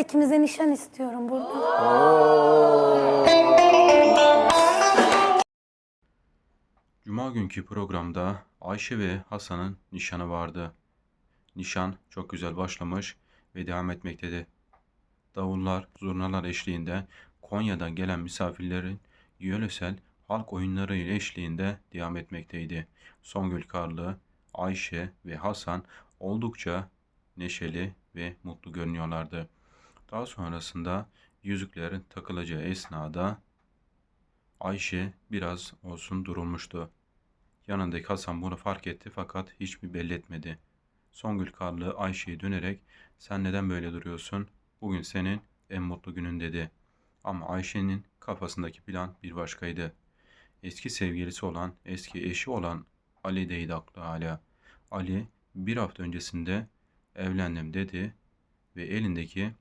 İkimize nişan istiyorum burada. Cuma günkü programda Ayşe ve Hasan'ın nişanı vardı. Nişan çok güzel başlamış ve devam etmektedir. Davullar, zurnalar eşliğinde Konya'dan gelen misafirlerin yöresel halk oyunları ile eşliğinde devam etmekteydi. Songül Karlı, Ayşe ve Hasan oldukça neşeli ve mutlu görünüyorlardı. Daha sonrasında yüzüklerin takılacağı esnada Ayşe biraz olsun durulmuştu. Yanındaki Hasan bunu fark etti fakat hiçbir belli etmedi. Songül Karlı Ayşe'ye dönerek sen neden böyle duruyorsun? Bugün senin en mutlu günün dedi. Ama Ayşe'nin kafasındaki plan bir başkaydı. Eski sevgilisi olan, eski eşi olan Ali'deydi aklı hala. Ali bir hafta öncesinde evlendim dedi ve elindeki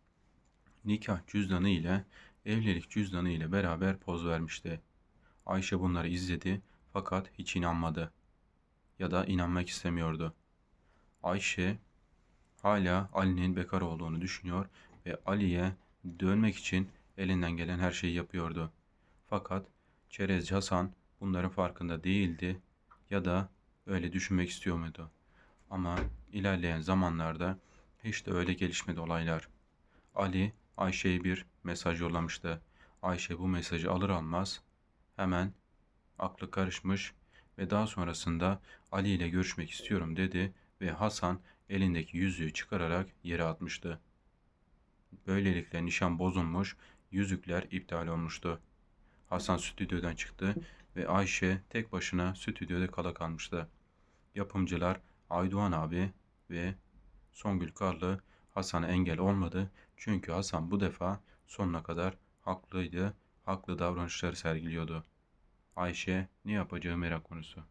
nikah cüzdanı ile evlilik cüzdanı ile beraber poz vermişti. Ayşe bunları izledi fakat hiç inanmadı ya da inanmak istemiyordu. Ayşe hala Ali'nin bekar olduğunu düşünüyor ve Ali'ye dönmek için elinden gelen her şeyi yapıyordu. Fakat Çerezci Hasan bunların farkında değildi ya da öyle düşünmek istiyor muydu? Ama ilerleyen zamanlarda hiç de öyle gelişmedi olaylar. Ali Ayşe'ye bir mesaj yollamıştı. Ayşe bu mesajı alır almaz hemen aklı karışmış ve daha sonrasında Ali ile görüşmek istiyorum dedi ve Hasan elindeki yüzüğü çıkararak yere atmıştı. Böylelikle nişan bozulmuş, yüzükler iptal olmuştu. Hasan stüdyodan çıktı ve Ayşe tek başına stüdyoda kala kalmıştı. Yapımcılar Aydoğan abi ve Songül Karlı Hasan'a engel olmadı çünkü Hasan bu defa sonuna kadar haklıydı, haklı davranışları sergiliyordu. Ayşe ne yapacağı merak konusu.